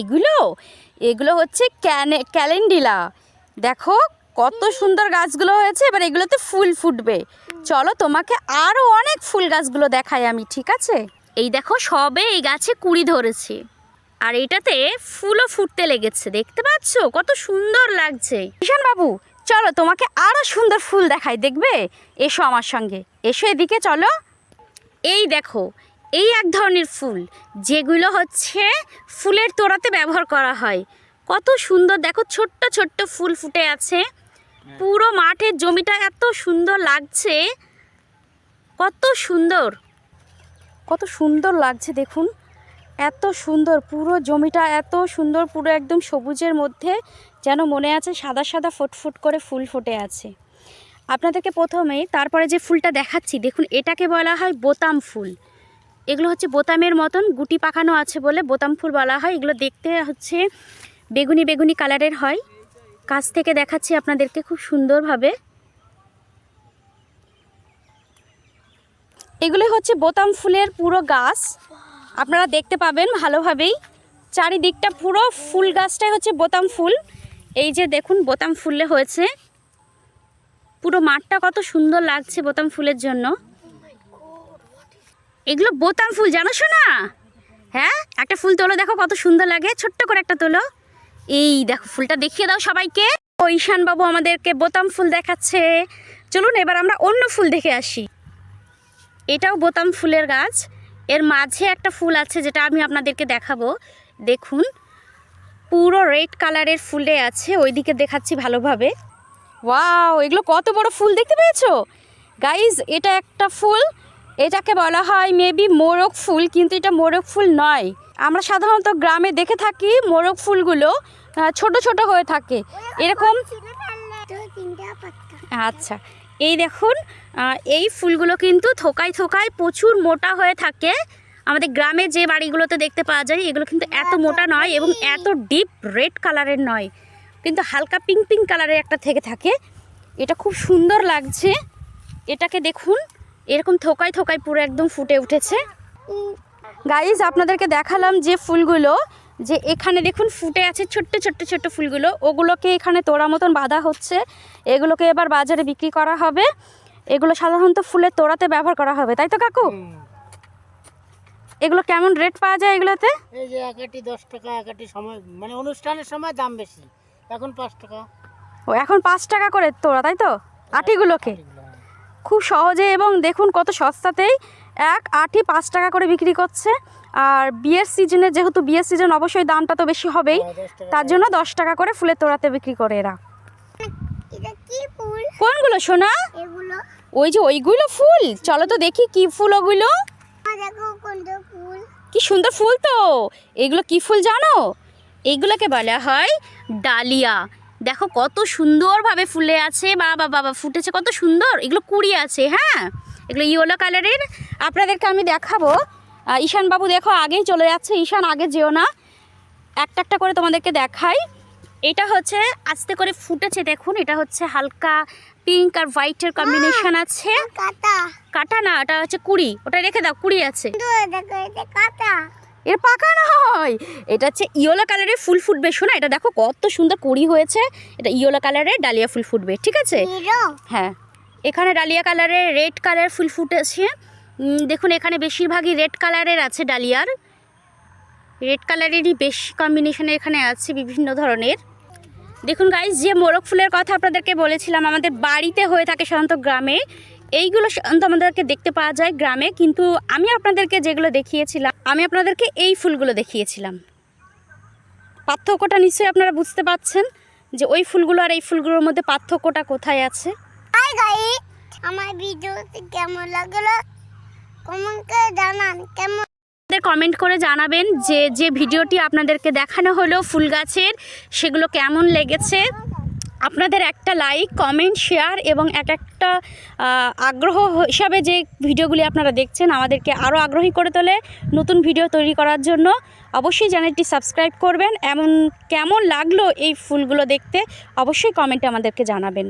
এগুলো এগুলো? হচ্ছে ক্যানে ক্যালেন্ডিলা। দেখো কত সুন্দর গাছগুলো হয়েছে এবার এগুলোতে ফুল ফুটবে। চলো তোমাকে আরও অনেক ফুল গাছগুলো দেখাই আমি ঠিক আছে? এই দেখো সবে এই গাছে কুড়ি ধরেছে আর এটাতে ফুলও ফুটতে লেগেছে দেখতে পাচ্ছো? কত সুন্দর লাগছে। ঈশান বাবু চলো তোমাকে আরও সুন্দর ফুল দেখাই দেখবে? এসো আমার সঙ্গে এসো এদিকে চলো। এই দেখো এই এক ধরনের ফুল যেগুলো হচ্ছে ফুলের তোড়াতে ব্যবহার করা হয়। কত সুন্দর দেখো ছোট্ট ছোট্ট ফুল ফুটে আছে। পুরো মাঠের জমিটা এত সুন্দর লাগছে। কত সুন্দর কত সুন্দর লাগছে দেখুন। এত সুন্দর পুরো জমিটা এত সুন্দর পুরো একদম সবুজের মধ্যে যেন মনে আছে সাদা সাদা ফুটফুট করে ফুল ফুটে আছে। আপনাদেরকে প্রথমেই তারপরে যে ফুলটা দেখাচ্ছি দেখুন এটাকে বলা হয় বোতাম ফুল। এগুলো হচ্ছে বোতামের মতন, গুটি পাকানো আছে বলে বোতাম ফুল বলা হয়। এগুলো দেখতে হচ্ছে বেগুনি বেগুনি কালারের হয়। কাছ থেকে দেখাচ্ছি আপনাদেরকে খুব সুন্দরভাবে। এগুলো হচ্ছে বোতাম ফুলের পুরো গাছ। আপনারা দেখতে পাবেন ভালোভাবেই। চারিদিকটা পুরো ফুল গাছটাই হচ্ছে বোতাম ফুল। এই যে দেখুন, বোতাম ফুলে হয়েছে। পুরো মাঠটা কত সুন্দর লাগছে বোতাম ফুলের জন্য। এগুলো বোতাম ফুল, জানো শোনা হ্যাঁ? একটা ফুল তোলো, দেখো কত সুন্দর লাগে। ছোট্ট করে একটা তোলো। এই দেখো, ফুলটা দেখিয়ে দাও সবাইকে। ও ঈশান বাবু আমাদেরকে বোতাম ফুল দেখাচ্ছে। চলুন, এবার আমরা অন্য ফুল দেখে আসি। এটাও বোতাম ফুলের গাছ। এর মাঝে একটা ফুল আছে, যেটা আমি আপনাদেরকে দেখাবো। দেখুন, পুরো রেড কালারের ফুলে আছে। ওইদিকে দেখাচ্ছি ভালোভাবে। ওয়াও, এগুলো কত বড় ফুল দেখতে পেয়েছ? গাইজ, এটা একটা ফুল। এটাকে বলা হয় মেবি মোরগ ফুল কিন্তু এটা মোরগ ফুল নয়। আমরা সাধারণত গ্রামে দেখে থাকি মোরগ ফুলগুলো ছোট ছোট হয়ে থাকে। এরকম আচ্ছা এই দেখুন এই ফুলগুলো কিন্তু থোকায় থোকায় প্রচুর মোটা হয়ে থাকে। আমাদের গ্রামে যে বাড়িগুলোতে দেখতে পাওয়া যায় এগুলো কিন্তু এত মোটা নয় এবং এত ডিপ রেড কালারের নয়। কিন্তু হালকা পিঙ্ক পিঙ্ক কালারের একটা থেকে থাকে। এটা খুব সুন্দর লাগছে। এটাকে দেখুন এরকম থোকায় থোকায় পুরো একদম ফুটে উঠেছে। গাইজ আপনাদেরকে দেখালাম যে ফুলগুলো যে এখানে দেখুন ফুটে আছে ছোট্ট ছোট্ট ছোট্ট ফুলগুলো। ওগুলোকে এখানে তোড়া মতন বাঁধা হচ্ছে। এগুলোকে এবার বাজারে বিক্রি করা হবে। এগুলো সাধারণত ফুলের তোড়াতে ব্যবহার করা হবে তাই তো কাকু? এগুলো কেমন রেট পাওয়া যায় এগুলোতে? এই যে দশ টাকা সময় মানে অনুষ্ঠানের সময় দাম বেশি। এখন পাঁচ টাকা। ও এখন পাঁচ টাকা করে তোড়া তাই তো? আটিগুলোকে? খুব সহজে এবং দেখুন কত সস্তাতেই এক আটি পাঁচ টাকা করে বিক্রি করছে। আর বিয়ের সিজনে যেহেতু বিয়ের সিজন অবশ্যই দামটা তো বেশি হবেই। হ্যাঁ, তার জন্য দশ টাকা করে ফুলের তোড়াতে বিক্রি করে এরা। কি কোনগুলো সোনা? ওই যে ওইগুলো ফুল? চলো তো দেখি কি ফুল ওগুলো। কি সুন্দর ফুল তো। এগুলো কি ফুল জানো? এগুলোকে বলা হয় ডালিয়া। দেখো কত সুন্দরভাবে ফুলে আছে বাবা বাবা ফুটেছে কত সুন্দর। এগুলো কুড়ি আছে হ্যাঁ? এগুলো ইয়েলো কালারের। আপনাদেরকে আমি দেখাবো। আহ, ঈশান বাবু দেখো আগেই চলে যাচ্ছে ঈশান আগে যেও না। একটা একটা করে তোমাদেরকে দেখাই। এটা হচ্ছে আস্তে করে ফুটেছে দেখুন এটা হচ্ছে হালকা পিঙ্ক আর হোয়াইটের কম্বিনেশন আছে। কাটা। কাটা না এটা হচ্ছে কুড়ি। ওটা রেখে দাও কুড়ি আছে। এটা কাটা। এর পাকা নয়। এটা হচ্ছে ইয়েলো কালারের ফুল ফুটবে শোনা এটা দেখো কত সুন্দর কুড়ি হয়েছে। এটা ইয়েলো কালারের ডালিয়া ফুল ফুটবে ঠিক আছে? হ্যাঁ। এখানে ডালিয়া কালারের রেড কালার ফুল ফুটেছে। দেখুন এখানে বেশিরভাগই রেড কালারের আছে ডালিয়ার। রেড কালারেরই বেশি কম্বিনেশনে এখানে আছে বিভিন্ন ধরনের। দেখুন গাইজ যে মোরগ ফুলের কথা আপনাদেরকে বলেছিলাম আমাদের বাড়িতে হয়ে থাকে সাধারণত গ্রামে। এইগুলো সাধারণত আমাদেরকে দেখতে পাওয়া যায় গ্রামে কিন্তু আমি আপনাদেরকে যেগুলো দেখিয়েছিলাম আমি আপনাদেরকে এই ফুলগুলো দেখিয়েছিলাম। পার্থক্যটা নিশ্চয়ই আপনারা বুঝতে পারছেন যে ওই ফুলগুলো আর এই ফুলগুলোর মধ্যে পার্থক্যটা কোথায় আছে। আমার কেমন লাগল? কমেন্ট করে জানান কেমন আমাদের কমেন্ট করে জানাবেন যে যে ভিডিওটি আপনাদেরকে দেখানো হলো ফুল গাছের সেগুলো কেমন লেগেছে? আপনাদের একটা লাইক কমেন্ট শেয়ার এবং এক একটা আগ্রহ হিসাবে যে ভিডিওগুলি আপনারা দেখছেন আমাদেরকে আরও আগ্রহী করে তোলে নতুন ভিডিও তৈরি করার জন্য অবশ্যই চ্যানেলটি সাবস্ক্রাইব করবেন। এমন, কেমন লাগল এই ফুলগুলো দেখতে অবশ্যই কমেন্টে আমাদেরকে জানাবেন।